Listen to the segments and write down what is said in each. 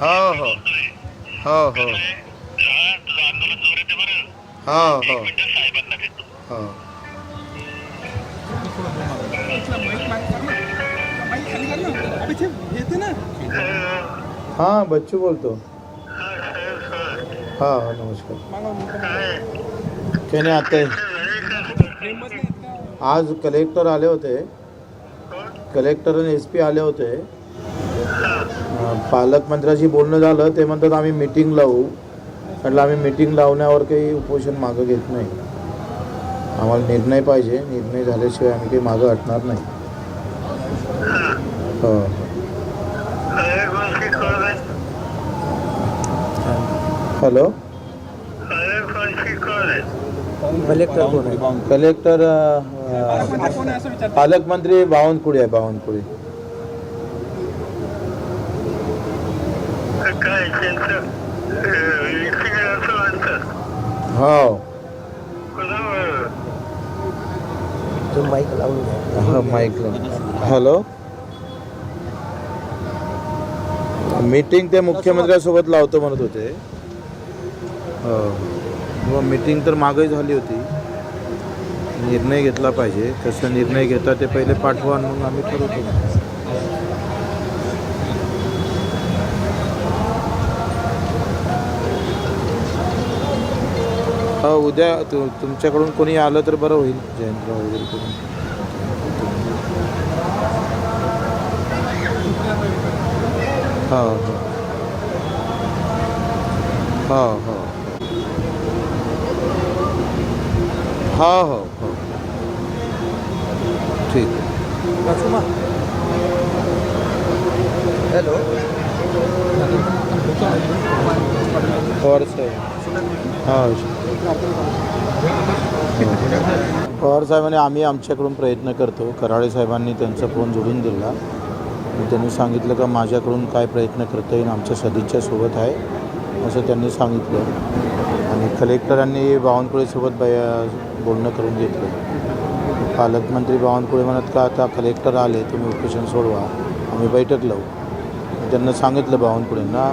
हो हो. हो हो. आहे, हा, हो. हो हो. हां बच्चू बोलतो. हा, नमस्कार? काही नाही आता. आज कलेक्टर आले होते. कलेक्टर आणि एस पी आले होते. पालकमंत्र्याशी बोलणं झालं ते म्हणतात आम्ही मिटिंग लावू म्हटलं आम्ही मिटिंग लावण्यावर काही उपोषण मागं घेत नाही. आम्हाला निर्णय पाहिजे. निर्णय झाल्याशिवाय आम्ही काही मागं हटणार नाही. हो. हॅलो. कलेक्टर कोण आहे? कलेक्टर पालकमंत्री बावनकुळे आहे बावनकुळे. काय त्यांचं अं, व्यक्तिगत असं म्हणतात हो बरोबर हा माईकला हॅलो मीटिंग ते मुख्यमंत्र्यासोबत लावतो म्हणत होते. हो. मग मीटिंग तर मागही झाली होती. निर्णय घेतला पाहिजे. कसं निर्णय घेता ते पहिले पाठवा आणि मग आम्ही ठरवतो. हो उद्या तु तुमच्याकडून कोणी आलं तर बरं होईल जयंतराव वगैरे करून. हो हो. हो हो. हो हो हो. ठीक. हॅलो. पवार साहेब हां. पवार साहेबांनी आम्ही आमच्याकडून प्रयत्न करतो. कराळे साहेबांनी त्यांचा फोन जोडून दिला. त्यांनी सांगितलं का माझ्याकडून काय प्रयत्न करता येईल आमच्या सदिच्छा सोबत आहे असं त्यांनी सांगितलं. आणि कलेक्टरांनी बावनकुळेसोबत बै बोलणं करून घेतलं. पालकमंत्री बावनकुळे म्हणत का आता कलेक्टर आले तुम्ही उपोषण सोडवा. आम्ही बैठक लावू. त्यांना सांगितलं बावनकुळेंना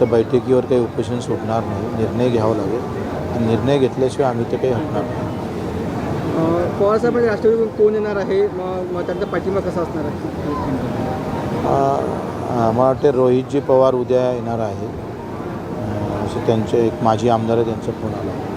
तर बैठकीवर काही उपोषण सोडणार नाही. निर्णय घ्यावा लागेल. आणि निर्णय घेतल्याशिवाय आम्ही ते काही हटणार नाही. पवार साहेब राष्ट्रवादीतून कोण येणार आहे? मग त्यांचा पाठिंबा कसा असणार आहे? आम्हाला वाटते रोहितजी पवार उद्या येणार आहे असं त्यांचे एक माजी आमदार आहे त्यांचा फोन आला.